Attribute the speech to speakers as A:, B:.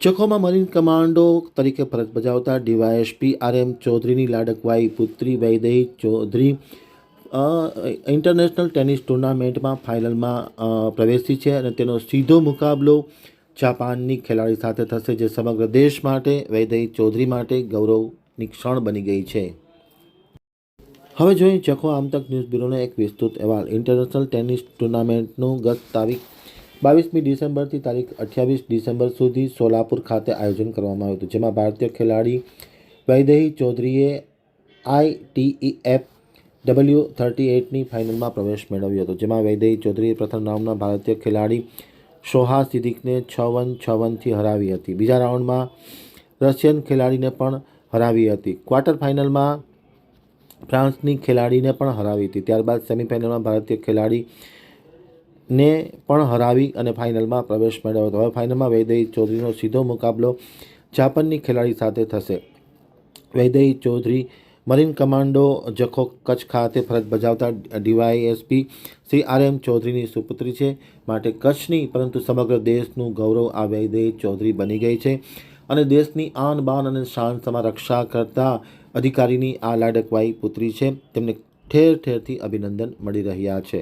A: ચખોમાં marine commando તરીકે ફરજ બજાવતા ડીવાયએસપી આર એમ ચૌધરીની લાડકવાઈ પુત્રી વૈદેહી ચૌધરી ઇન્ટરનેશનલ ટેનિસ ટુર્નામેન્ટમાં ફાઇનલમાં પ્રવેશી છે અને તેનો સીધો મુકાબલો જાપાનની ખેલાડી સાથે થશે જે સમગ્ર દેશ માટે વૈદેહી ચૌધરી માટે ગૌરવની ક્ષણ બની ગઈ છે. હવે જોઈએ ચખો આમતક ન્યૂઝ બ્યુરોનો એક વિસ્તૃત અહેવાલ. ઇન્ટરનેશનલ ટેનિસ ટુર્નામેન્ટનું ગત તારીખ બાવીસમી ડિસેમ્બરથી તારીખ અઠ્યાવીસ ડિસેમ્બર સુધી સોલાપુર ખાતે આયોજન કરવામાં આવ્યું હતું, જેમાં ભારતીય ખેલાડી વૈદેહી ચૌધરીએ આઈટીઈએફ ડબલ્યુ થર્ટી એઇટની ફાઇનલમાં પ્રવેશ મેળવ્યો હતો, જેમાં વૈદેહી ચૌધરીએ પ્રથમ રાઉન્ડના ભારતીય ખેલાડી શોહા સિદ્દીકને છ વન, છ વનથી હરાવી હતી. બીજા રાઉન્ડમાં રશિયન ખેલાડીને પણ હરાવી હતી. ક્વાર્ટર ફાઇનલમાં ફ્રાન્સની ખેલાડીને પણ હરાવી હતી. ત્યારબાદ સેમિફાઇનલમાં ભારતીય ખેલાડી ને પણ હરાવી અને ફાઇનલમાં પ્રવેશ મેળવ્યો હતો. હવે ફાઇનલમાં વૈદેહી ચૌધરીનો સીધો મુકાબલો જાપાનની ખેલાડી સાથે થશે. વૈદેહી ચૌધરી મરીન કમાન્ડો જખો કચ્છ ખાતે ફરજ બજાવતા ડીવાયએસપી શ્રી આર એમ ચૌધરીની સુપુત્રી છે. માટે કચ્છની, પરંતુ સમગ્ર દેશનું ગૌરવ આ વૈદેહી ચૌધરી બની ગઈ છે અને દેશની આન બાન અને શાન સમા રક્ષા કરતા અધિકારીની આ લાડકવાઈ પુત્રી છે. તેમને ઠેર ઠેરથી અભિનંદન મળી રહ્યા છે.